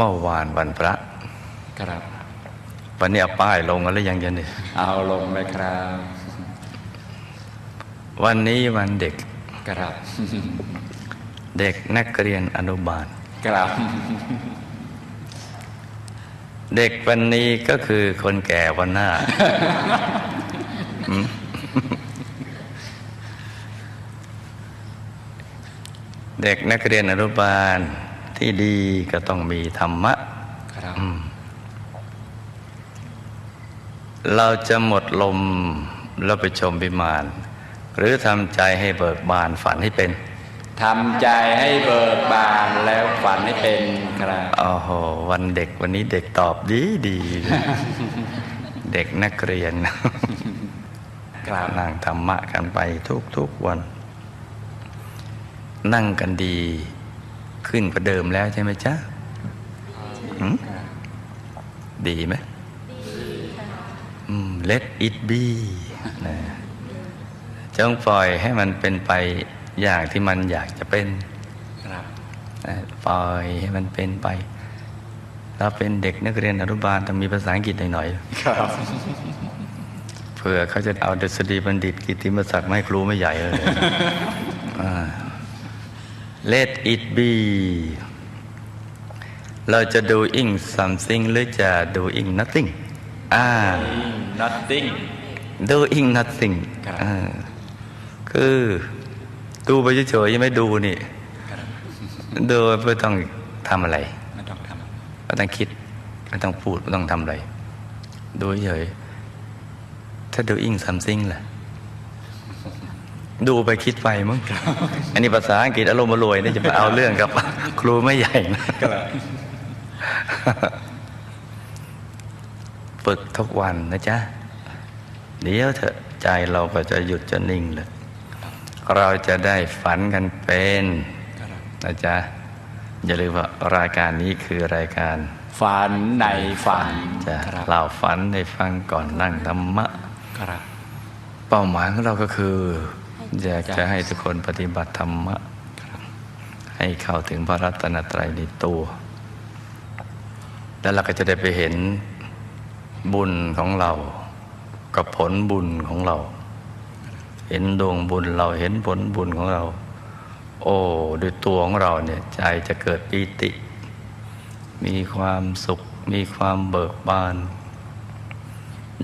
เมื่อวานวันพระครับ วันนี้เอาป้ายลงกันหรือยังยันเนี่ยเอาลงเลยครับ วันนี้วันเด็กครับ เด็กนักเรียนอนุบาลครับ เด็กวันนี้ก็คือคนแก่วันหน้าอืมเด็กนักเรียนอนุบาล ที่ดีก็ต้องมีธรรมะครับเราจะหมดลมแล้วไปชมวิมาน หรือทำใจให้เบิกบานฝันให้เป็นทำใจให้เบิกบานแล้วฝันให้เป็นครับโอ้โหวันเด็กวันนี้เด็กตอบดีดี เด็กนักเรียนครับนั่งธรรมะกันไปทุกทุกๆวัน นั่งกันดี ขึ้นกว่าเดิมแล้วใช่ไหมจ๊ะหืมดีไหมอืม let it be นะจงปล่อยให้มันเป็นไปอย่างที่มันอยากจะเป็นครับนะปล่อยให้มันเป็นไป เราเป็นเด็กนักเรียนอนุบาลต้องมีภาษาอังกฤษหน่อยครับๆเผื่อเขาจะเอาดุษฎีบัณฑิตกิตติมศักดิ์มาให้ครูไม่ใหญ่เลยอ่า let it be เราจะ doing something หรือจะ doing nothing อ่า nothing doing nothing ครับอ่าคือดูไปเฉยๆยังไม่ดูนี่ครับดูไม่ต้องทำอะไรไม่ต้องทไม่ต้องคิดไม่ต้องพูดไม่ต้องทำอะไร ดูเฉยถ้าดูอิงซัมซิงล่ะ ดูไปคิดไปมั้งอันนี้ภาษาอังกฤษอารมณ์อรวยนี่จะมาเอาเรื่องกับครูไม่ใหญ่นะำครับฝึกทุกวันนะจ๊ะ เดี๋ยวเถอะใจเราก็จะหยุดจะนิ่งเลยเราจะได้ฝันกันเป็นนะจ๊ะ อย่าลืมว่ารายการนี้คือรายการ ฝันในฝันจะครับเล่าฝันให้ฟังก่อนนั่งธรรมะครับเป้าหมายของเราก็คือ อยากจะให้ทุกคนปฏิบัติธรรมะ ให้เข้าถึงพระรัตนตรัยในตัว แล้วเราก็จะได้ไปเห็นบุญของเรา กับผลบุญของเรา เห็นดวงบุญเราเห็นผลบุญของเรา โอ้ด้วยตัวของเราเนี่ยใจจะเกิดปีติ มีความสุข มีความเบิกบาน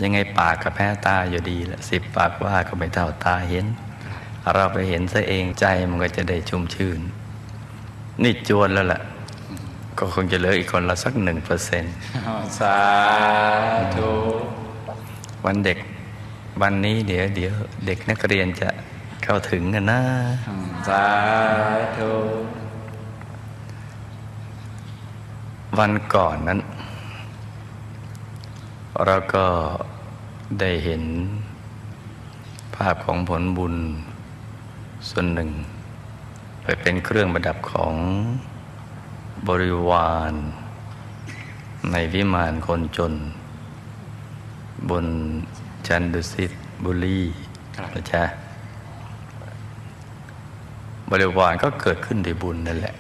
ยังไงปากกับแพ้ตาอยู่ดีแหละสิบปากว่าก็ไม่เท่าตาเห็น เราไปเห็นซะเองใจมันก็จะได้ชุ่มชื่น นี่จวนแล้วล่ะ ก็คงจะเหลืออีกคนละสักหนึ่งเปอร์เซ็นต์สาธุวันเด็กวันนี้เดี๋ยวเดี๋ยวเด็กนักเรียนจะเข้าถึงกันนะสาธุวันก่อนนั้น เราก็ได้เห็นภาพของผลบุญ ส่วนหนึ่ง ไปเป็นเครื่องประดับของบริวาร ในวิมานคนจน บนจันดุสิตบุรีนะจ๊ะบริวารก็เกิดขึ้นด้วยบุญนั่นแหละ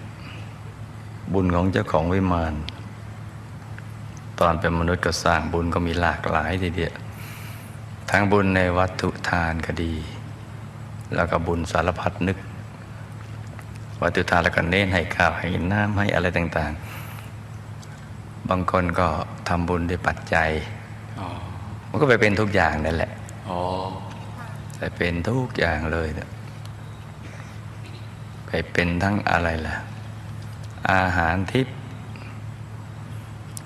บุญของเจ้าของวิมาน ตอนเป็นมนุษย์ก็สร้างบุญก็มีหลากหลายทีเดียวทั้งบุญในวัตถุทานก็ดี แล้วก็บุญสารพัดนึกวัตถุทานแล้วก็เน้นให้ข้าวให้น้ำให้อะไรต่าง ๆ บางคนก็ทำบุญด้วยปัจจัยอ๋อมันก็ไปเป็นทุกอย่างนั่นแหละอ๋อไปเป็นทุกอย่างเลยเนี่ยไปเป็นทั้งอะไรล่ะ อาหารทิพย์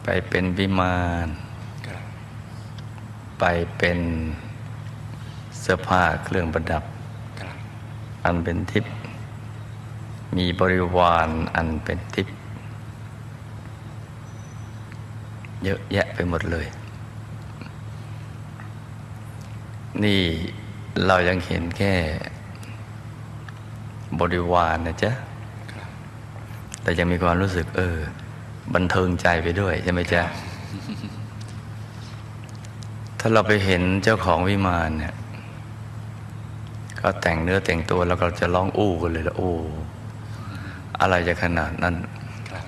ไปเป็นวิมานครับไปเป็นเสื้อผ้าเครื่องประดับครับ อันเป็นทิพย์มีบริวารอันเป็นทิพย์เยอะแยะไปหมดเลย นี่เรายังเห็นแค่ บริวารนะจ๊ะ แต่ยังมีความรู้สึก เออ บันเทิงใจไปด้วยใช่ไหมจ๊ะ ถ้าเราไปเห็นเจ้าของวิมานเนี่ย ก็แต่งเนื้อแต่งตัวแล้วก็จะร้องอู้กันเลยละโอ้อะไรจะขนาดนั้นครับ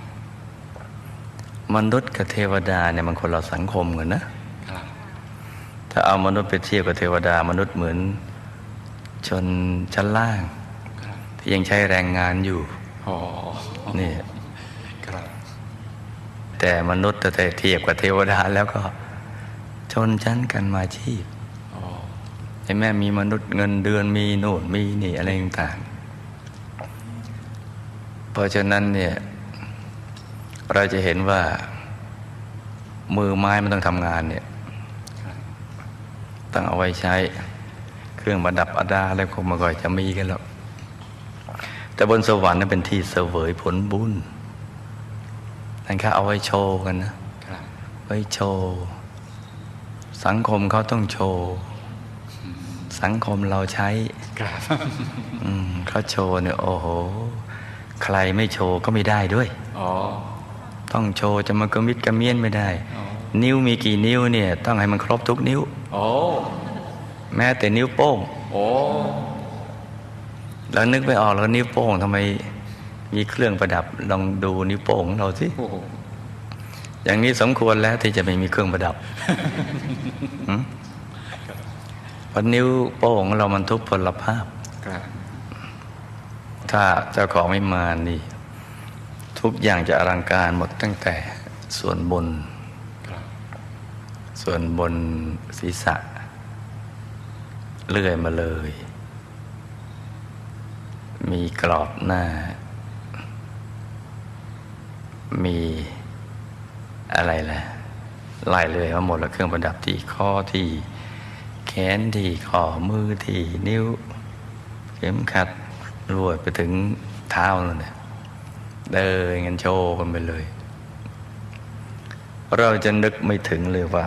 มนุษย์กับเทวดาเนี่ยมันคนละสังคมกันนะครับถ้าเอามนุษย์ไปเทียบกับเทวดามนุษย์เหมือนชนชั้นล่างครับที่ยังใช้แรงงานอยู่อ๋อนี่ครับแต่มนุษย์แต่เทียบกับเทวดาแล้วก็ ชนชั้นกันมาชีพ อ๋อไอ้แม่มีมนุษย์เงินเดือนมีโน่นมีนี่อะไรต่างๆเพราะฉะนั้นเนี่ยเราจะเห็นว่า มือไม้มันต้องทำงานเนี่ยครับต้องเอาไว้ใช้ เครื่องประดับประดาอะไรคงมาก่อยจะมีกันแล้วแต่บนสวรรค์นั้นเป็นที่เสวยผลบุญนั่นแค่เอาไว้โชว์กันนะครับไว้โชว์ สังคมเขาต้องโชว์ สังคมเราใช้ครับอืมเขาโชว์เนี่ยโอ้โห ใครไม่โชว์ก็ไม่ได้ด้วยอ๋อต้องโชว์จะมากระมิดกระเมียนไม่ได้อ๋อนิ้วมีกี่นิ้วเนี่ย ต้องให้มันครบทุกนิ้วโอ้แม้แต่นิ้วโป้งโอ้เรานึกไม่ออกแล้วนิ้วโป้งทำไมมีเครื่องประดับลองดูนิ้วโป้งของเราสิโอ้อย่างนี้สมควรแล้วที่จะไม่มีเครื่องประดับหืม เพราะนิ้วโป้งของเรามันทุกพลภาพครับถ้าเจ้าของไม่มานี่ ทุกอย่างจะอลังการหมดตั้งแต่ส่วนบนครับส่วนบนศีรษะ เลื่อยมาเลย มีกรอบหน้า มีอะไรล่ะไล่เลยมาหมดแล้วเครื่องประดับที่ข้อที่ แขนที่ข้อมือที่นิ้ว เข็มขัดรวดไปถึงเท้านั่นแหละเดินกันโชว์กันไปเลย เราจะนึกไม่ถึงเลยว่า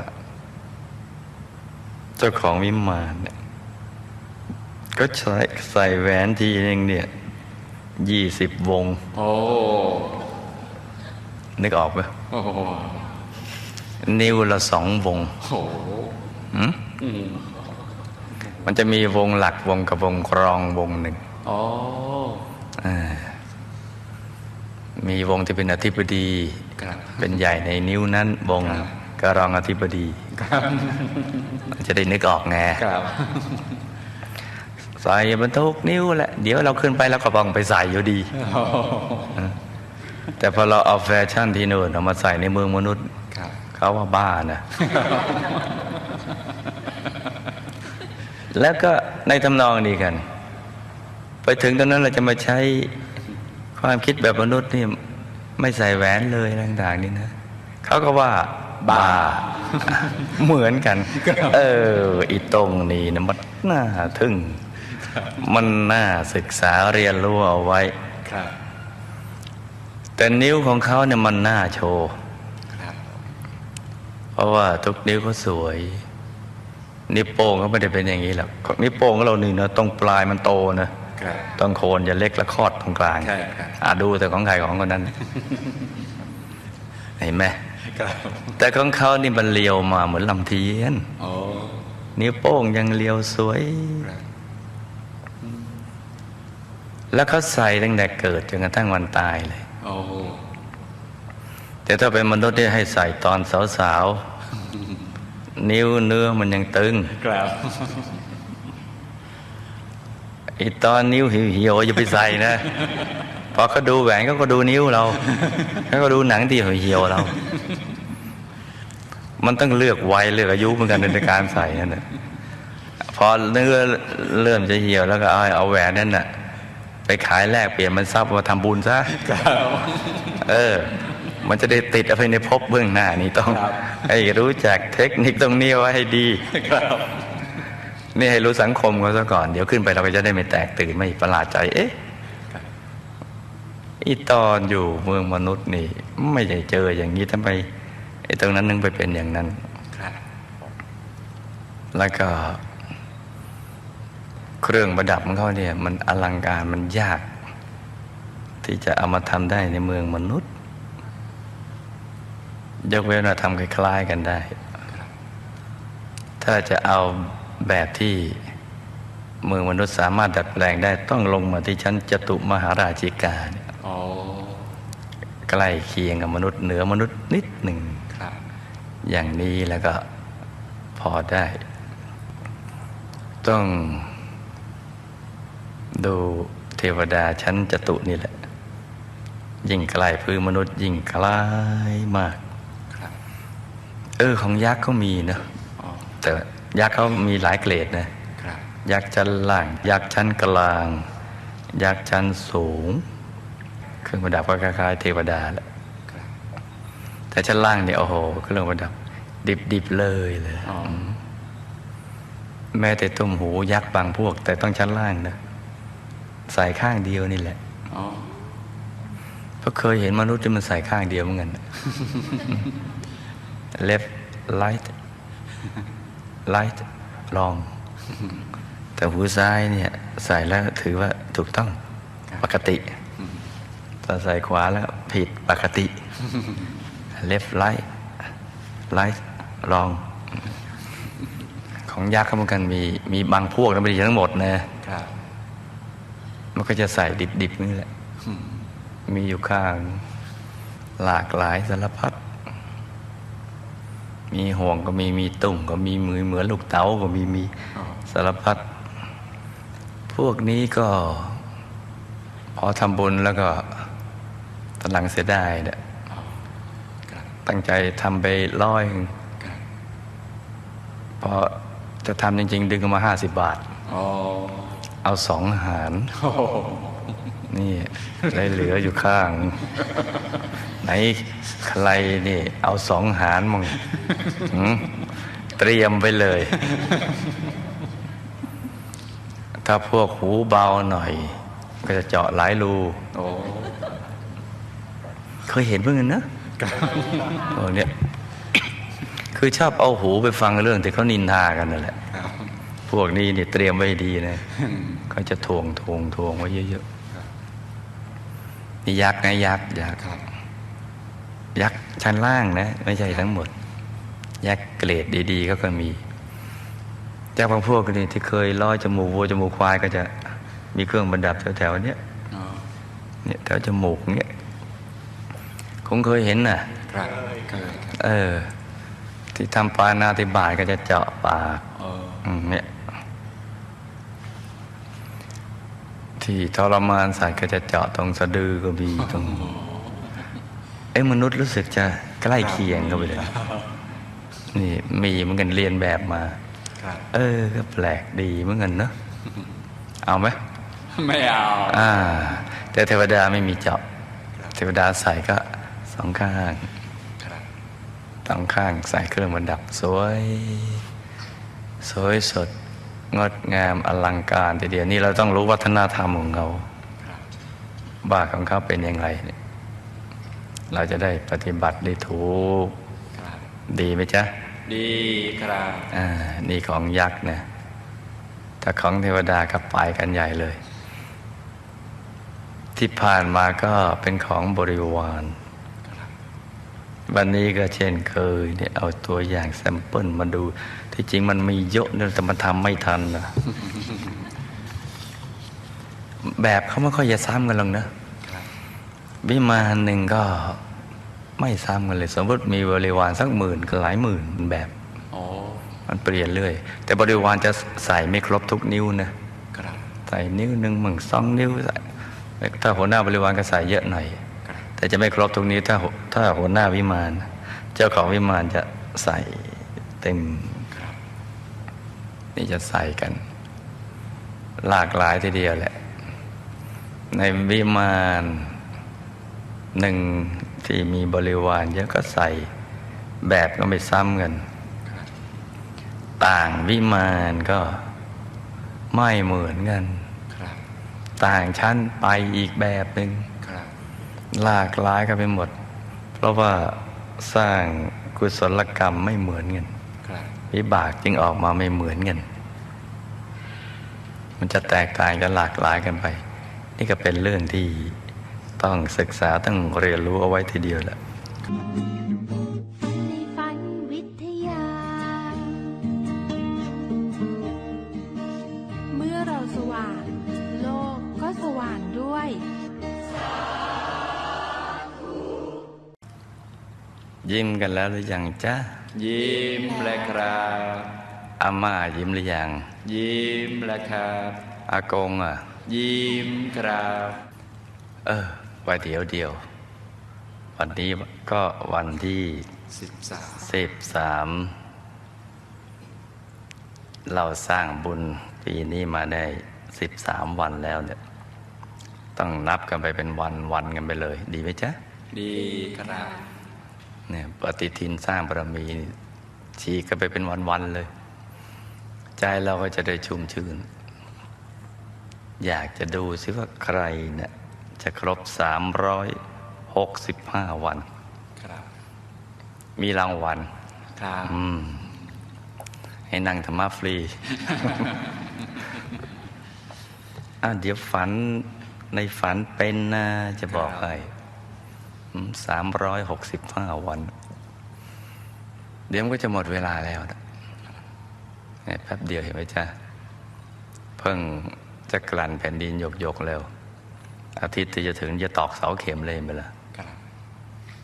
เจ้าของวิมานเนี่ยก็ใส่ใส่แหวนทีนึงเนี่ยยี่สิบวง โอ้ นึกออกปะโอ้โหนิ้วละสองวง โอ้หื มอืมมันจะมีวงหลักวงกับวงกรองวงหนึ่งอ๋ออ่ามีวงที่เป็นอธิบดีครับเป็นใหญ่ในนิ้วนั้นวงครับกรองอธิบดีครับจะได้นึกออกไงครับใส่บรรทุกนิ้วแหละ เดี๋ยวเราขึ้นไปแล้วก็บองไปใส่อยู่ดีโอ้แต่พอเราเอาแฟชั่นที่นู่นเอามาใส่ในเมืองมนุษย์ครับเขาว่าบ้านะ แล้วก็ในทำนองนี้กัน ไปถึงตรงนั้นเราจะมาใช้ความคิดแบบมนุษย์นี่ไม่ใส่แหวนเลยอะไรต่างๆนี่นะเขาก็ว่าบ้าเหมือนกัน เอออีตรงนี้นะมันน่าทึ่ง มันน่าศึกษาเรียนรู้เอาไว้ครับแต่นิ้วของเขาเนี่ยมันน่าโชว์ครับเพราะว่าทุกนิ้วเขาสวย นิ้วโป้งเขาไม่ได้เป็นอย่างนี้หรอกนิ้วโป้งของเรานี่นะตรงปลายมันโตนะครับตรงโคนจะเล็กและคอดตรงกลางใช่ครับอะดูแต่ของใครของคนนั้น เห็นไหมครับแต่ของเขานี่มันเลียวมาเหมือนลำเทียนโอ้นิ้วโป้งยังเลียวสวยครับแล้วเขาใส่ตั้งแต่เกิดจนกระทั่งวันตายเลยโอ้แต่ถ้าเป็นมนุษย์ที่ให้ใส่ตอนสาวๆ นิ้วเนื้อมันยังตึงครับไอีตอนนิ้วเหี่ยวๆอย่าไปใส่นะพอเขาดูแหวนเขาก็ดูนิ้วเราเขาก็ดูหนังที่เหี่ยวๆเรา มันต้องเลือกวัยเลือกอายุเหมือนกันในการใส่นั่นแหละพอเนื้อเริ่มจะเหี่ยวแล้วก็เอาเอาแหวนนั่นน่ะ ไปขายแลกเปลี่ยนมันทรัพย์มาทำบุญซะครับเออ มันจะได้ติดเอาไปในภพเบื้องหน้านี่ต้องครับให้รู้จักเทคนิคตรงนี้ไว้ให้ดีครับนี่ให้รู้สังคมเขาซะก่อน เดี๋ยวขึ้นไปเราก็จะได้ไม่แตกตื่นไม่ประหลาดใจ เอ๊ะอีตอนอยู่เมืองมนุษย์นี่ ไม่ได้เจออย่างนี้ทำไมไอ้ตรงนั้นนึงไปเป็นอย่างนั้นครับแล้วก็ เครื่องประดับของเขาเนี่ย มันอลังการมันยาก ที่จะเอามาทำได้ในเมืองมนุษย์ ยกเว้นว่าทำคล้ายๆกันได้ ถ้าจะเอาแบบที่เมืองมนุษย์สามารถดัดแปลงได้ต้องลงมาที่ชั้นจตุมหาราชิกาเนี่ยโอ้ใกล้เคียงกับมนุษย์เหนือมนุษย์นิดหนึ่งครับอย่างนี้แล้วก็พอได้ ต้องดูเทวดาชั้นจตุนี่แหละ ยิ่งใกล้พื้นมนุษย์ยิ่งใกล้มากครับ เออของยักษ์เขามีนะอ๋อแต่ยักษ์เขามีหลายเกรดนะครับยักษ์ชั้นล่าง ยักษ์ชั้นกลาง ยักษ์ชั้นสูง เครื่องประดับก็คล้ายๆเทวดาแหละครับแต่ชั้นล่างเนี่ยโอ้โหเครื่องประดับ ดิบๆเลยเลยอ๋อแม้แต่ตุ้มหูยักษ์บางพวก แต่ต้องชั้นล่างนะใส่ข้างเดียวนี่แหละอ๋อเพราะเคยเห็นมนุษย์ที่มันใส่ข้างเดียวเหมือนกัน left right right ลองแต่หูซ้ายเนี่ยใส่แล้วถือว่าถูกต้องปกติถ้าใส่ขวาแล้วผิดปกติ left right right ลองของยักษ์เขาเหมือนกันมีมีบางพวกนะไม่ได้ทั้งหมดนะครับมันก็จะใส่ดิบๆนี่แหละ มีอยู่ข้างหลากหลายสารพัด มีห่วงก็มีมีตุ่มก็มีมือเหมือนลูกเต๋าก็มีมีอ๋อสารพัดพวกนี้ก็พอทำบุญแล้วก็ตอนหลังเสียดายเนี่ยครับตั้งใจทำไปร้อยหนึ่งครับพอจะทำจริง ๆ ดึงออกมาห้าสิบบาทอ๋อเอาสองหารโอ้โหนี่ได้เหลืออยู่ข้างไหน ใครนี่ เอาสองหารมั่งเตรียมไปเลย ถ้าพวกหูเบาหน่อย ก็จะเจาะหลายรูเคยเห็นเพื่อนนะโอ้เนี่ย คือชอบเอาหูไปฟังเรื่องที่เขานินทากันนั่นแหละพวกนี้เนี่ยเตรียมไว้ดีนะเขาจะทวงทวงทวงไว้เยอะๆนี่ยักษ์นะยักษ์ยักษ์ ยักษ์ชั้นล่างนะ ไม่ใช่ทั้งหมด ยักษ์เกรดดีๆเขาก็มียักษ์บางพวกนี่ที่เคยร้อยจมูกวัวจมูกควายก็จะมีเครื่องประดับแถวๆเนี้ยอ๋อเนี่ยแถวจมูกเนี้ยคงเคยเห็นน่ะครับเคยครับเออ ที่ทำปานาติบาตก็จะเจาะปากเอออืมเนี่ยที่ทรมานสัตว์ก็จะเจาะตรงสะดือก็มีตรง เอ้ยมนุษย์รู้สึกจะใกล้เคียงกันไปเลย นี่มีเหมือนกันเรียนแบบมาครับเออ ก็แปลกดีเหมือนกันเนอะเอาไหมไม่เอาอ่า แต่เทวดาไม่มีเจาะเทวดาใส่ก็สองข้างครับสองข้างใส่เครื่องประดับสวย สวยสด งดงามอลังการทีเดียวนี่เราต้องรู้วัฒนธรรมของเขาครับบ้าของเขาเป็นยังไงเนี่ย เราจะได้ปฏิบัติได้ถูกครับดีไหมจ๊ะ ดีครับอ่านี่ของยักษ์นะถ้าของเทวดาก็ไปกันใหญ่เลย ที่ผ่านมาก็เป็นของบริวาร วันนี้ก็เช่นเคยเนี่ยเอาตัวอย่างแซมเปิลมาดู ที่จริงมันมีเยอะนะแต่มันทำไม่ทันนะแบบเขาไม่ค่อยจะซ้ำกันหรอกนะครับ วิมานหนึ่งก็ไม่ซ้ำกันเลย สมมติมีบริวารสักหมื่นก็หลายหมื่นแบบโอ้มันเปลี่ยนเรื่อย แต่บริวารจะใส่ไม่ครบทุกนิ้วนะครับใส่นิ้วหนึ่งมึงสองนิ้วใส่ถ้าหัวหน้าบริวารก็ใส่เยอะหน่อยครับแต่จะไม่ครบทุกนิ้วถ้าหัวถ้าหัวหน้าวิมาน เจ้าของวิมานจะใส่เต็มครับนี่จะใส่กัน หลากหลายทีเดียวแหละ ในวิมาน หนึ่งที่มีบริวารเยอะก็ใส่แบบก็ไม่ซ้ำกันครับต่างวิมานก็ไม่เหมือนกันครับต่างชั้นไปอีกแบบหนึ่งครับหลากหลายกันไปหมด เพราะว่าสร้างกุศลกรรมไม่เหมือนกันครับวิบากจึงออกมาไม่เหมือนกัน มันจะแตกต่างจะหลากหลายกันไป นี่ก็เป็นเรื่องที่ ต้องศึกษาต้องเรียนรู้เอาไว้ทีเดียวแหละในฝันวิทยาเมื่อเราสว่างโลกก็สว่างด้วยยิ้มกันแล้วหรือยังจ๊ะ ยิ้มแล้วครับอาม่ายิ้มหรือยัง ยิ้มแล้วครับ อากงอะ ยิ้มครับ เออ ไว้เดี๋ยวเดียว วันนี้ก็วันที่สิบสามสิบสามเราสร้างบุญปีนี้มาได้สิบสามวันแล้วเนี่ย ต้องนับกันไปเป็นวันวันกันไปเลย ดีไหมจ๊ะ ดีครับเนี่ยปฏิทินสร้างบารมีนี่ฉีกกันไปเป็นวันวันๆเลย ใจเราก็จะได้ชุ่มชื่น อยากจะดูซิว่าใครเนี่ย จะครบสามร้อยหกสิบห้าวันครับมีรางวัลครับอืมให้นั่งธรรมะฟรีอะเดี๋ยวฝันในฝันเป็นนะจะบอกให้สามร้อยหกสิบห้าวัน เดี๋ยวมันก็จะหมดเวลาแล้วนะเนี่ยแป๊บเดียวเห็นไหมจ๊ะ เพิ่งจะกลั่นแผ่นดินหยกหยกๆแล้ว อาทิตย์ที่จะถึงจะตอกเสาเข็มเลยไปละ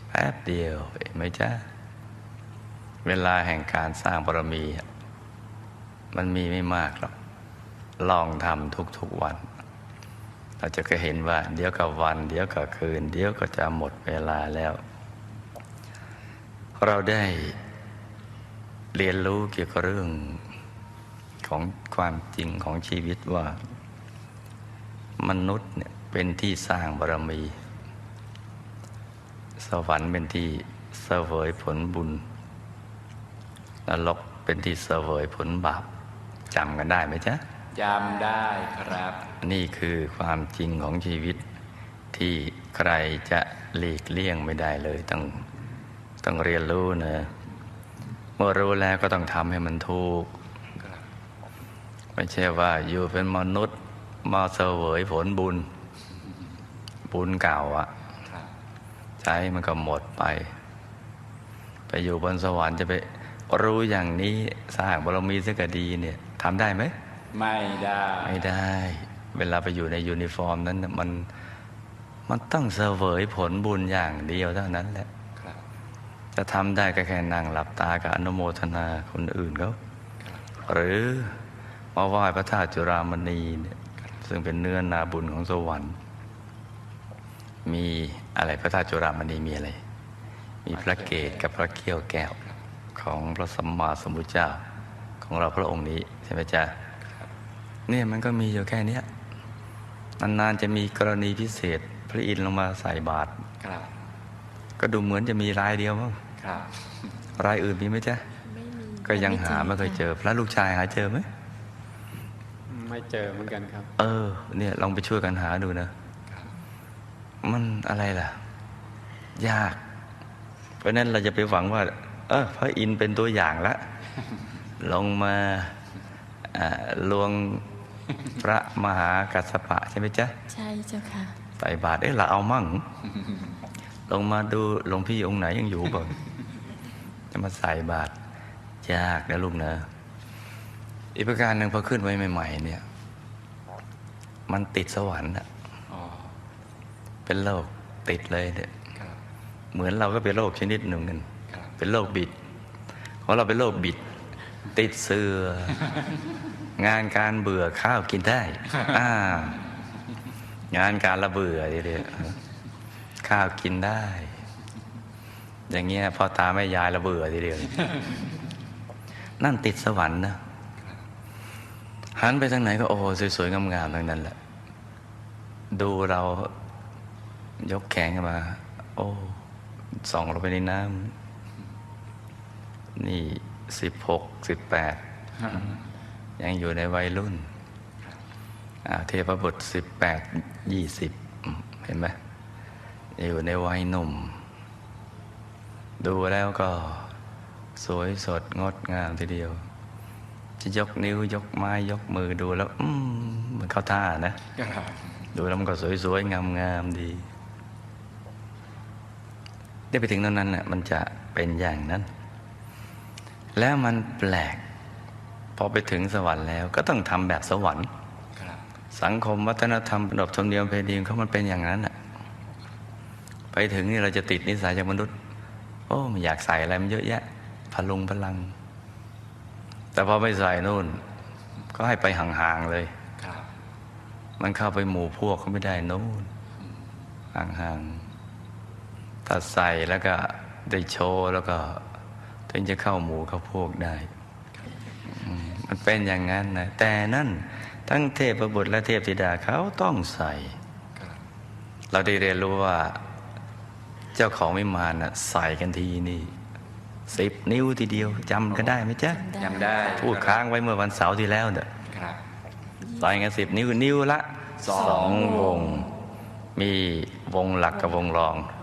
แป๊บเดียวเห็นไหมจ๊ะ เวลาแห่งการสร้างบารมี มันมีไม่มากหรอก ลองทำทุกๆวัน เราจะก็เห็นว่า เดี๋ยวกับวัน เดี๋ยวกับคืน เดี๋ยวก็จะหมดเวลาแล้ว เราได้เรียนรู้เกี่ยวกับเรื่องของความจริงของชีวิตว่า มนุษย์เนี่ย เป็นที่สร้างบารมี สวรรค์เป็นที่เสวยผลบุญ นรกเป็นที่เสวยผลบาปจำกันได้ไหมจ๊ะจำได้ครับ นี่คือความจริงของชีวิต ที่ใครจะหลีกเลี่ยงไม่ได้เลยต้องต้องเรียนรู้นะเมื่อรู้แล้วก็ต้องทำให้มันถูกครับไม่ใช่ว่าอยู่เป็นมนุษย์มาเสวยผลบุญ บุญเก่าอะครับใช้มันก็หมดไป ไปอยู่บนสวรรค์จะไปรู้อย่างนี้สร้างบารมีสักดีเนี่ยทำได้ไหม ไม่ได้ ไม่ได้ เวลาไปอยู่ในยูนิฟอร์มนั้นน่ะมันมันต้องเสวยผลบุญอย่างเดียวเท่านั้นแหละครับจะทำได้ก็แค่นั่งหลับตากับอนุโมทนาคนอื่นเขาหรือมาไหว้พระธาตุจุฬามณีเนี่ยซึ่งเป็นเนื้อนาบุญของสวรรค์ มีอะไรพระธาตุจุฬามณีมีอะไร มีพระเกศกับพระเกี้ยวแก้วของพระสัมมาสัมพุทธเจ้าของเราพระองค์นี้ใช่ไหมจ๊ะเนี่ยมันก็มีอยู่แค่เนี้ยนานๆจะมีกรณีพิเศษ พระอินทร์ลงมาใส่บาตรครับก็ดูเหมือนจะมีรายเดียวมั้งครับรายอื่นมีไหมจ๊ะไม่มีก็ยังหาไม่เคยเจอ พระลูกชายหาเจอไหมไม่เจอเหมือนกันครับ เออ เนี่ยลองไปช่วยกันหาดูนะครับ มันอะไรล่ะ ยาก เพราะฉะนั้นเราจะไปหวังว่า เออพระอินทร์เป็นตัวอย่างละ ลงมาอ่าลวงพระมหากัสสปะใช่ไหมจ๊ะ ใช่เจ้าค่ะใส่บาตรเอ้เราเอามั่ง ลงมาดูหลวงพี่องค์ไหนยังอยู่บ่าจะมาใส่บาตรยากนะลูกนะอีกประการหนึ่งพอขึ้นไว้ใหม่ ๆ เนี่ย มันติดสวรรค์อะอ๋อ เป็นโรคติดเลยเนี่ยครับเหมือนเราก็เป็นโรคชนิดหนึ่งกันครับเป็นโรคบิดของเราเป็นโรคบิด ติดเสืองานการเบื่อข้าวกินได้อ่างานการระเบื่อทีเดียวข้าวกินได้ อย่างเงี้ยพอตาแม่ยายระเบื่อทีเดียวนั่นติดสวรรค์นะหันไปทางไหนก็โอ้โหสวยๆงามๆทั้งนั้นแหละดูเรา ยกแขนขึ้นมา โอ้ส่องลงไปในน้ำนี่สิบหกสิบแปดยังอยู่ในวัยรุ่นอ่าเทพบุตรสิบแปดยี่สิบเห็นไหมอยู่ในวัยหนุ่ม ดูแล้วก็สวยสดงดงามทีเดียว จะยกนิ้วยกไม้ยกมือดูแล้ว อืมมันเข้าท่านะครับดูแล้วมันก็สวยๆ งามๆดี ได้ไปถึงตรงนั้นน่ะมันจะเป็นอย่างนั้น แล้วมันแปลก พอไปถึงสวรรค์แล้วก็ต้องทำแบบสวรรค์ครับสังคมวัฒนธรรมขนบธรรมเนียมประเพณีเขามันเป็นอย่างนั้นน่ะไปถึงนี่เราจะติดนิสัยจากมนุษย์ โอ้ไม่อยากใส่อะไรมันเยอะแยะ พลุงพลัง แต่พอไม่ใส่นู่น ก็ให้ไปห่างๆเลยครับมันเข้าไปหมู่พวกเขาไม่ได้นู่นห่างๆ ถ้าใส่แล้วก็ได้โชว์แล้วก็ถึงจะเข้าหมู่เข้าพวกได้อืมมันเป็นอย่างนั้นนะ แต่นั่นทั้งเทพบุตรและเทพธิดาเขาต้องใส่ครับเราได้เรียนรู้ว่า เจ้าของวิมานน่ะใส่กันทีนี่สิบนิ้วทีเดียวจำกันได้ไหมจ๊ะจำได้พูดค้างไว้เมื่อวันเสาร์ที่แล้วเนี่ยครับใส่กันสิบนิ้วนิ้วละสองสองวง มีวงหลักกับวงรองครับ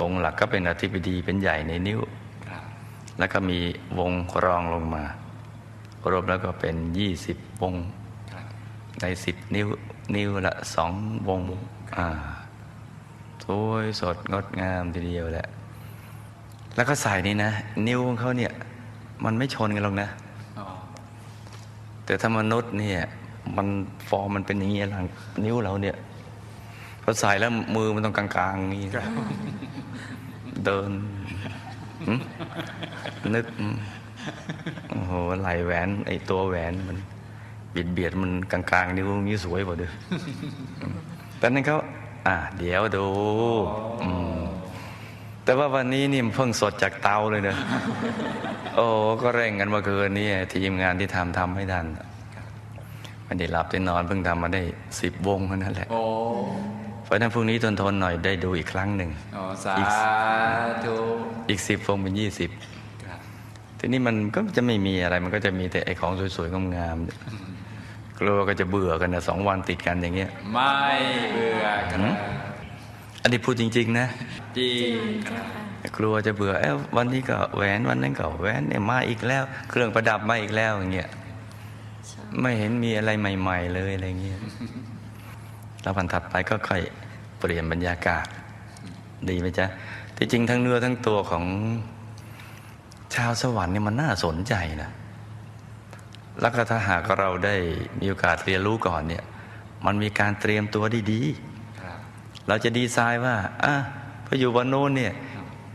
วงหลักก็เป็นอธิบดีเป็นใหญ่ในนิ้ว แล้วก็มีวงรองลงมารวมแล้วก็เป็นยี่สิบวง ในสิบนิ้ว นิ้วละสองวงอ่าสวยสดงดงามทีเดียวแหละ แล้วก็ใส่นี่นะ นิ้วของเขาเนี่ย มันไม่ชนกันหรอกนะแต่ถ้ามนุษย์เนี่ย มันฟอร์มมันเป็นอย่างนี้หลังนิ้วเราเนี่ยพอใส่แล้วมือมันต้องกลางๆอย่างนี้ เดินหึนึกอืมโอ้โหไหลแหวน ไอตัวแหวนมันเบียดเบียดๆมันกลางๆนิ้วนี้สวยกว่าเด้วยแต่นั้นเขาอะเดี๋ยวดูอืมแต่ว่าวันนี้นี่มันเพิ่งสดจากเตาเลยเนอะโอ้ก็เร่งกันเมื่อคืนนี้ทีมงานที่ทำทำไม่ทันไม่ได้หลับได้นอนเพิ่งทำมาได้สิบวงเท่านั้นแหละโอ้ เพราะฉะนั้นพรุ่งนี้ทนทนๆหน่อยได้ดูอีกครั้งหนึ่งโอ้สาธุอีกสิบวงเป็นยี่สิบครับทีนี้มันก็จะไม่มีอะไรมันก็จะมีแต่ไอ้ของสวยๆงามๆกลัวก็จะเบื่อกันนะสองวันติดกันอย่างเงี้ย ไม่เบื่อครับอันนี้พูดจริง ๆ นะจริงเจ้าค่ะกลัวจะเบื่อเอ้าวันนี้ก็แหวนวันนั้นก็แหวนเนี่ยมาอีกแล้ว เครื่องประดับมาอีกแล้วอย่างเงี้ยชอบไม่เห็นมีอะไรใหม่ ๆ เลยอะไรเงี้ย แล้ววันถัดไปก็ค่อยเปลี่ยนบรรยากาศ ดีไหมจ๊ะที่จริงทั้งเนื้อทั้งตัวของชาวสวรรค์เนี่ยมันน่าสนใจนะแล้วก็ถ้าหากเราได้มีโอกาสเรียนรู้ก่อนเนี่ย มันมีการเตรียมตัวดีครับๆเราจะดีไซน์ว่าอะพออยู่บนโน้นเนี่ย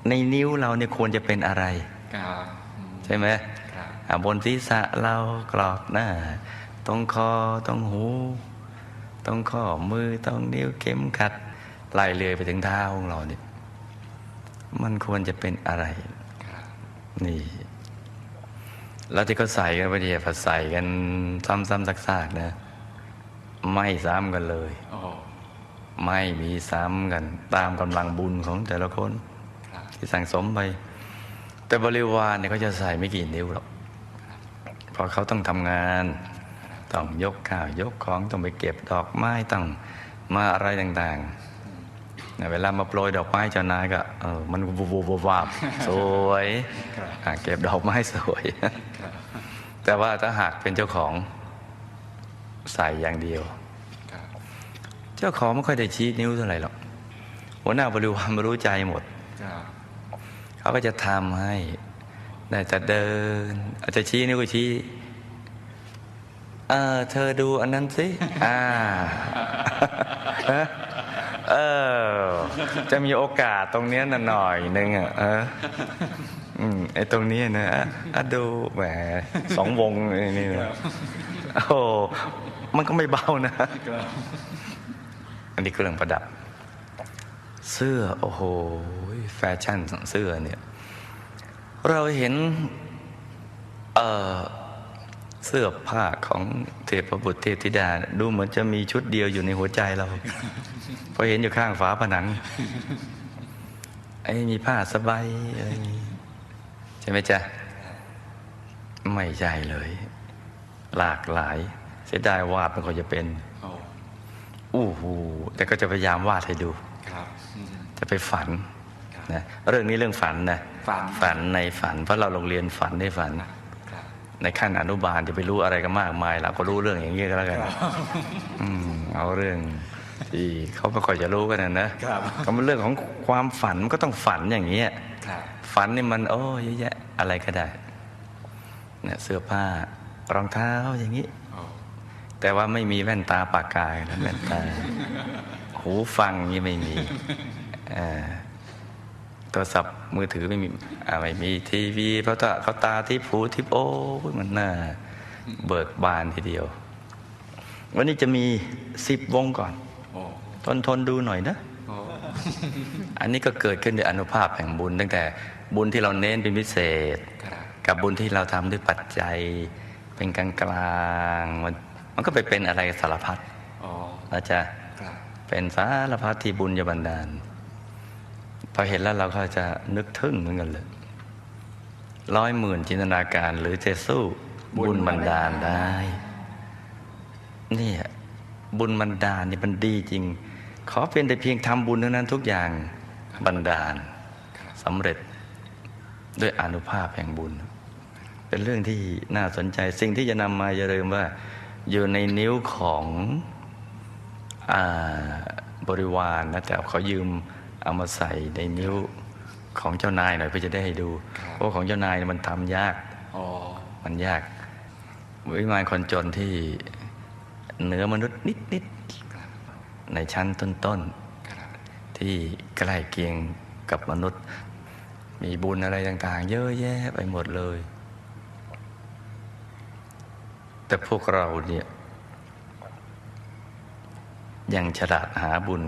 ในนิ้วเราเนี่ยควรจะเป็นอะไรครับอืมใช่ไหมครับอะบนศีรษะเรากรอบหน้าตรงคอตรงหู ตรงข้อมือตรงนิ้วเข็มขัดไล่เลยไปถึงเท้าของเราเนี่ยมันควรจะเป็นอะไรครับนี่ แล้วที่เขาใส่กันไปเนี่ยพอใส่กันซ้ำๆซากๆนะ ไม่ซ้ำกันเลยโอ้ไม่มีซ้ำกัน ตามกำลังบุญของแต่ละคนครับที่สั่งสมไป แต่บริวารเนี่ยเขาจะใส่ไม่กี่นิ้วหรอกเพราะเขาต้องทำงาน ต้องยกข้าวยกของต้องไปเก็บดอกไม้ต้องมาอะไรต่างๆเนี่ยเวลามาโปรยดอกไม้เจ้านายก็เออมันวูบวูบวาบสวยอะเก็บดอกไม้สวย แต่ว่าถ้าหากเป็นเจ้าของใส่อย่างเดียวครับเจ้าของไม่ค่อยได้ชี้นิ้วเท่าไหร่หรอกหัวหน้าบริวารไม่รู้ใจหมดครับเขาก็จะทำให้ได้แต่เดิน อาจจะชี้นิ้วก็ชี้ เออเธอดูอันนั้นสิ อ่า เออ จะมีโอกาสตรงเนี้ยน่ะหน่อยนึงอะเอออืมไอ้ตรงนี้นะอะอะดูแหมสองวงนี่นะโอ้มันก็ไม่เบานะ อันนี้เครื่องประดับ เสื้อ โอ้โห แฟชั่นเสื้อเนี่ย เราเห็น เอ่อ เสื้อผ้าของเทพบุตรเทพธิดา ดูเหมือนจะมีชุดเดียวอยู่ในหัวใจเราเพราะเห็นอยู่ข้างฝาผนัง ไอ้มีผ้าสบายอะไรอย่างงี้ใช่ไหมจ๊ะ ไม่ใช่เลย หลากหลาย เสียดายวาดมันก็จะเป็นโอ้อู้หูแต่ก็จะพยายามวาดให้ดูครับอืมจะไปฝันนะเรื่องนี้เรื่องฝันนะฝันฝันในฝัน เพราะเราโรงเรียนฝันได้ฝันครับ ในขั้นอนุบาลจะไปรู้อะไรกันมากมายเราก็รู้เรื่องอย่างนี้ก็แล้วกันอืมเอาเรื่องที่เขาไม่ค่อยจะรู้กันนะนะครับก็เป็นเรื่องของความฝันมันก็ต้องฝันอย่างเงี้ยครับฝันนี่มัน โอ้เยอะแยะอะไรก็ได้เนี่ยเสื้อผ้ารองเท้าอย่างนี้โอ้แต่ว่าไม่มีแว่นตาปากกายนะแว่นตา หูฟังนี่ไม่มีเอ่อ โทรศัพท์มือถือไม่มีอ่าไม่มีทีวีเพราะตาเขาตาที่ผูที่โอ้ยมันน่าเบิกบานทีเดียว วันนี้จะมีสิบวงก่อนโอ้ทนทนดูหน่อยนะโอ้อันนี้ก็เกิดขึ้นด้วยอนุภาพแห่งบุญ ตั้งแต่บุญที่เราเน้นเป็นพิเศษครับกับบุญที่เราทำด้วยปัจจัย เป็นกลางกลางๆมันมันก็ไปเป็นอะไรสารพัดอ๋อนะจ๊ะครับเป็นสารพัดที่บุญจะบันดาล พอเห็นแล้วเราก็จะนึกทึ่งเหมือนกันเลยร้อยหมื่นจินตนาการหรือจะสู้บุญบันดาลได้เนี่ยบุญบันดาลนี่มันดีจริง ขอเป็นแต่เพียงทำบุญเท่านั้นทุกอย่างบันดาลสำเร็จด้วยอนุภาพแห่งบุญ เป็นเรื่องที่น่าสนใจสิ่งที่จะนำมาอย่าลืมว่า อยู่ในนิ้วของอบริวารนะแต่เขายืม เอามาใส่ในนิ้วของเจ้านายหน่อยเพื่อจะได้ให้ดู เพราะของเจ้านายเนี่ยมันทำยากอ๋อมันยากวิมานคนจนที่เหนือมนุษย์นิดนิดๆในชั้นต้นครับๆที่ใกล้เคียงกับมนุษย์ มีบุญอะไรต่าง ๆ เยอะแยะไปหมดเลย แต่พวกเราเนี่ยยังฉลาดหาบุญ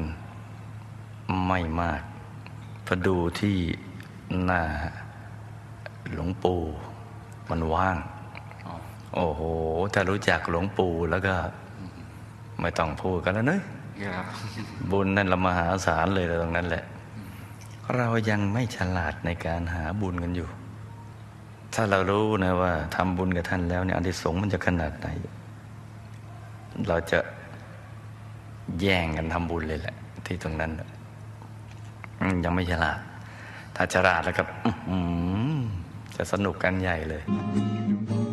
ไม่มากพอดูที่หน้าหลวงปู่มันว่างอ๋อโอ้โห ถ้ารู้จักหลวงปู่แล้วก็ ไม่ต้องพูดกันแล้วเนอะครับบุญนั่นละมหาศาลเลยตรงนั้นแหละ เรายังไม่ฉลาดในการหาบุญกันอยู่ ถ้าเรารู้นะว่าทำบุญกับท่านแล้วเนี่ยอานิสงส์มันจะขนาดไหน เราจะแย่งกันทำบุญเลยแหละ ที่ตรงนั้นน่ะอืม ยังไม่ฉลาด ถ้าฉลาดแล้วก็จะสนุกกันใหญ่เลย「